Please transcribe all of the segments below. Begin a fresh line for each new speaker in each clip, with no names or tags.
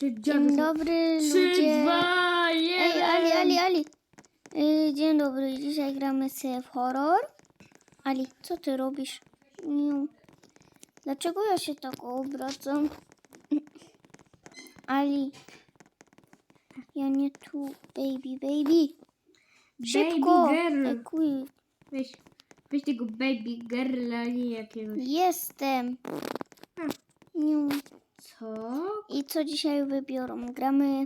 Dzień dobry
Trzy,
ludzie.
dwa,
Ej,
jeden.
Ali, Ali, Ali. Y, Dzień dobry, dzisiaj gramy sobie w horror. Ali, co ty robisz? Miu. Dlaczego ja się tak obracam? Ali. Ja nie tu, baby, baby. Szybko.
Baby girl.
Ej, kuj.
Weź, weź tego baby girla, nie jakiegoś.
Jestem. Miu.
Co?
I co dzisiaj wybiorą? Gramy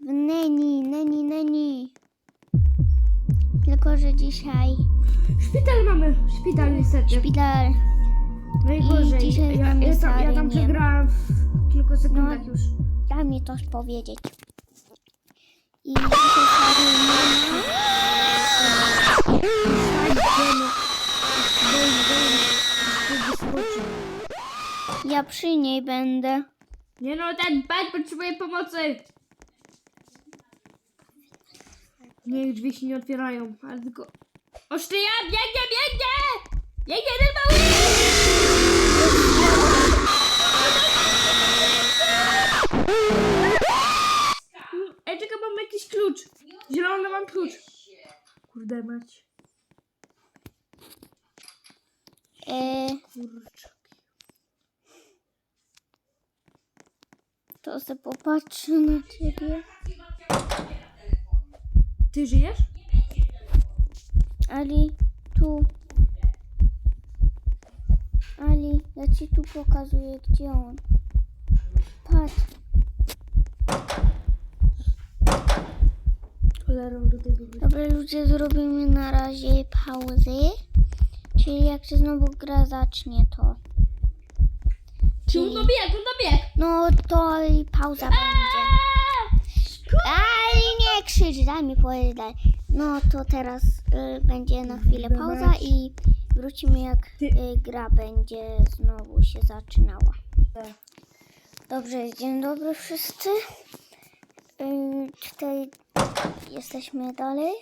w Neni, Neni, Neni. Tylko, że dzisiaj
Szpital mamy, szpital niestety.
szpital.
Najgorzej.
I dzisiaj
ja, ja, tam, ja tam przegrałam w kilku sekundach
No.
już.
Daj mi to powiedzieć. I dzisiaj Ja przy niej będę.
Nie no, ten pan potrzebuje pomocy. Nie, drzwi się nie otwierają, ale tylko... Osztyja, biegnie, biegnie! Biegnie ten mały! Ej, czekaj, mam jakiś klucz. Zielony mam klucz. Kurde mać.
E,
Kurczaki.
To se popatrzy na ciebie.
Ty żyjesz?
Ali, tu. Ali, ja ci tu pokazuję, gdzie on. Patrz. Dobra, ludzie, zrobimy na razie pauzy. Czyli jak się znowu gra zacznie, to...
Czy on dobieg, on dobieg!
No to i pauza będzie. Ali, nie krzycz, daj mi powiedzieć dalej. No to teraz y, będzie na chwilę pauza i wrócimy jak y, gra będzie znowu się zaczynała. Dobrze, dzień dobry wszyscy. Y, tutaj jesteśmy dalej.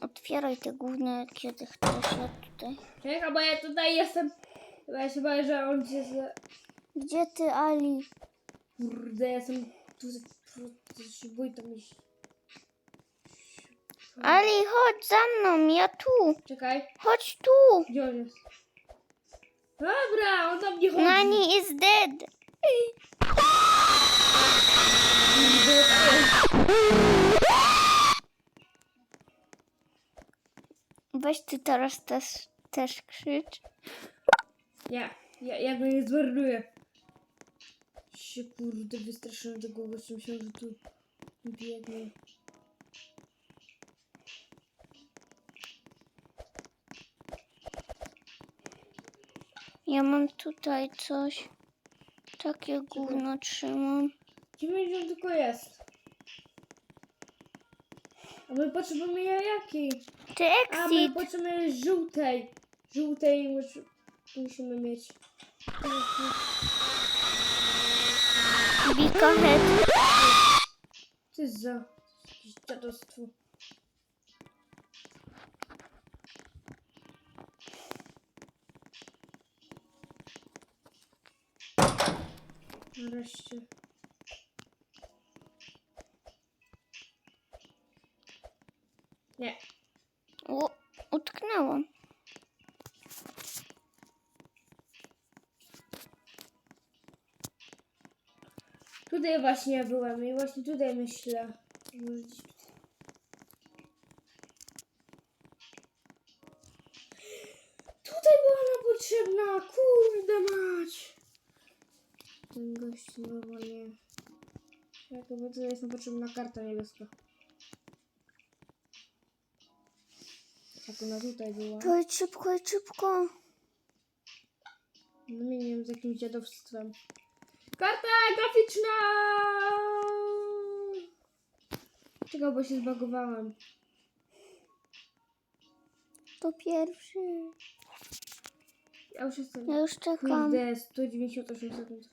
Otwieraj te główne, kiedy chcesz ja tutaj.
Czekaj, bo ja tutaj jestem. Ja się boję, że on się z...
Gdzie ty, Ali?
Kurde, ja jestem tu... tu się boję tam iść.
Ali, chodź za mną, ja tu.
Czekaj,
Chodź tu.
gdzie on jest? Dobra, on tam nie chodzi.
Nani is dead. Weź ty teraz też, też krzycz.
Nie, ja, ja go nie zmarnuję. Się kurde wystraszyłem tego gościa, myślałem, że tu biegnie.
Ja mam tutaj coś. Takie gówno trzymam.
90 tylko jest. A my potrzebujemy jakiej?
Ty
A my
exit.
potrzebujemy żółtej. Żółtej musimy mieć.
Bika head.
Co jest za jakieś dziadostwo? Nareszcie. Tutaj właśnie byłem i właśnie tutaj myślę. Tutaj była nam potrzebna, kurde mać. Ten gość normalnie. Bo tutaj jest nam potrzebna karta niebieska. Jak ona tutaj była?
To idź szybko, idź szybko.
Wymieniłem z jakimś dziadowstwem. Karta graficzna! Czekaj, bo się zbagowałem.
To pierwszy.
Ja już jestem.
Ja już czekam.
Kurde, 198 sekund.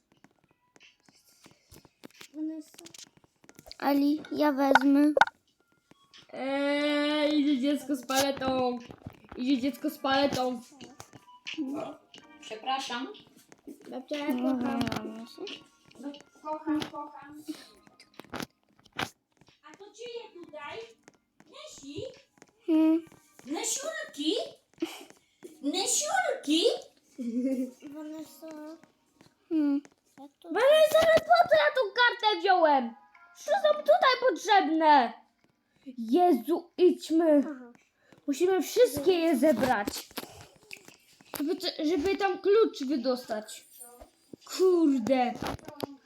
Ali, ja wezmę.
Eee, idzie dziecko z paletą. Idzie dziecko z paletą.
Przepraszam.
Babcia, ja
Mhm.
kocham.
No, ko- kocham, kocham. A to czyje tutaj? Nesi?
Hmm.
Nesiurki? Nesiurki?
Vanessa.
Hmm.
Vanessa, ale po co ja tą kartę wziąłem? Że są tutaj potrzebne. Jezu, idźmy. Musimy wszystkie je zebrać. Żeby, tam klucz wydostać. Kurde.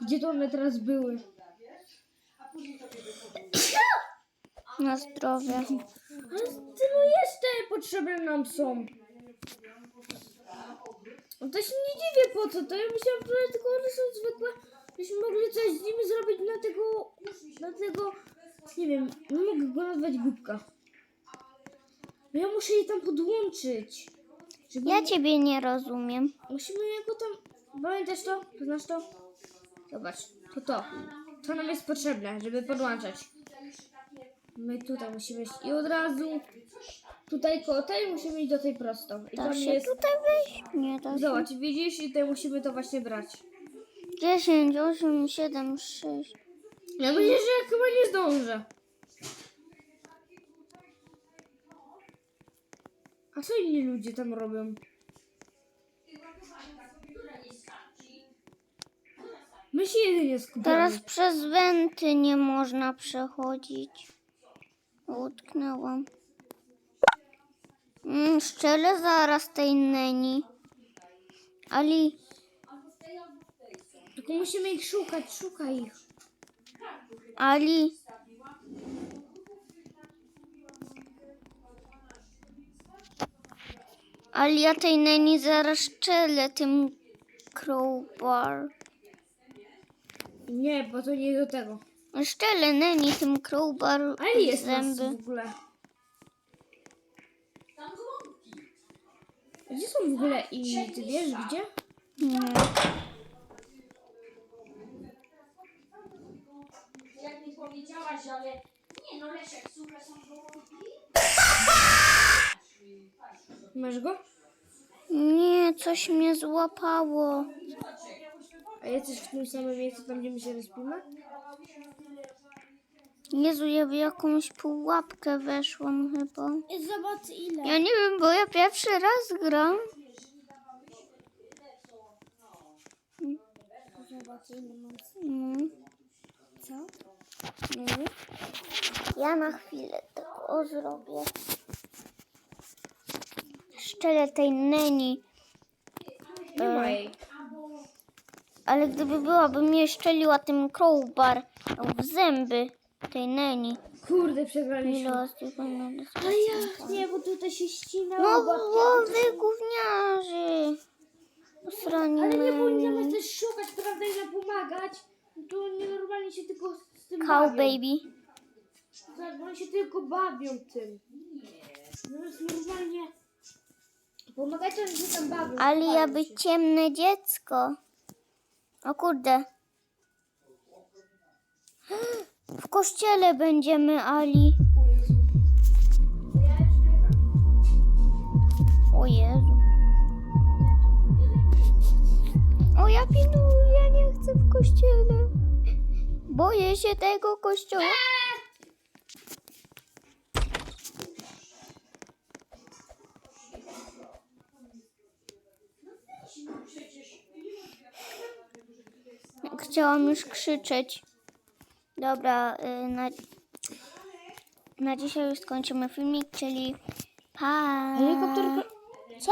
Gdzie to one teraz były?
Na zdrowie.
Ale tylu jeszcze potrzebne nam są. No to się nie dziwię po co to. Ja myślałam, że tylko one są zwykłe. Byśmy mogli coś z nimi zrobić na tego, na tego, nie wiem, nie mogę go nazwać głupka. No ja muszę je tam podłączyć. Żeby
Ja ciebie nie rozumiem.
Musimy jego tam, pamiętasz to? Znasz to? Zobacz, to to. To nam jest potrzebne, żeby podłączać. My tutaj musimy iść i od razu tutaj koło tej musimy iść do tej prosto. I
Da
tam
się
jest,
tutaj wejść? Nie da się.
zobacz, widzisz? I tutaj musimy to właśnie brać.
10, 8, 7, 6.
Ja myślę, że ja chyba nie zdążę. A co inni ludzie tam robią? My się jedynie skupiamy.
Teraz przez wenty nie można przechodzić. Utknęłam. Mm, szczelę zaraz tej neni. Ali,
Tylko musimy ich szukać, szukaj ich.
Ali. Ali, ja tej neni zaraz szczelę tym crowbar.
Nie, bo to nie do tego.
Szczelę neni tym crowbar
Ale jest nas
zęby.
w ogóle. A Gdzie są w ogóle inni? Ty wiesz gdzie?
Nie.
Jak mi powiedziałaś, ale nie no Leszek, suche są gołąbki.
Masz go?
Nie, coś mnie złapało.
A jesteś w tym samym miejscu, tam gdzie my się respimy?
Jezu, ja w jakąś pułapkę weszłam chyba.
Zobacz ile.
Ja nie wiem, bo ja pierwszy raz gram.
Zobacz ile mam.
Mm.
Co?
No. Ja na chwilę tylko zrobię. Szczelę tej neni.
Jej.
Ale gdyby byłaby mnie szczeliła tym crowbar w zęby tej neni.
Kurde, przegraliśmy. Ale jak nie, bo tutaj się ścinało.
No bo wy gówniarzy. Posrani
Ale nie powinien
neni.
nas też szukać, prawda, i pomagać. To oni normalnie się tylko z tym
Cow
bawią.
baby.
Tak, bo oni się tylko bawią tym. Zamiast normalnie się tam bawią.
Ale ja by ciemne dziecko. O kurde. W kościele będziemy, Ali. O Jezu. O, ja pinuję, ja nie chcę w kościele. Boję się tego kościoła. Chciałam już krzyczeć. Dobra, y, na, na dzisiaj już skończymy filmik, czyli pa.
Helikopter... Co?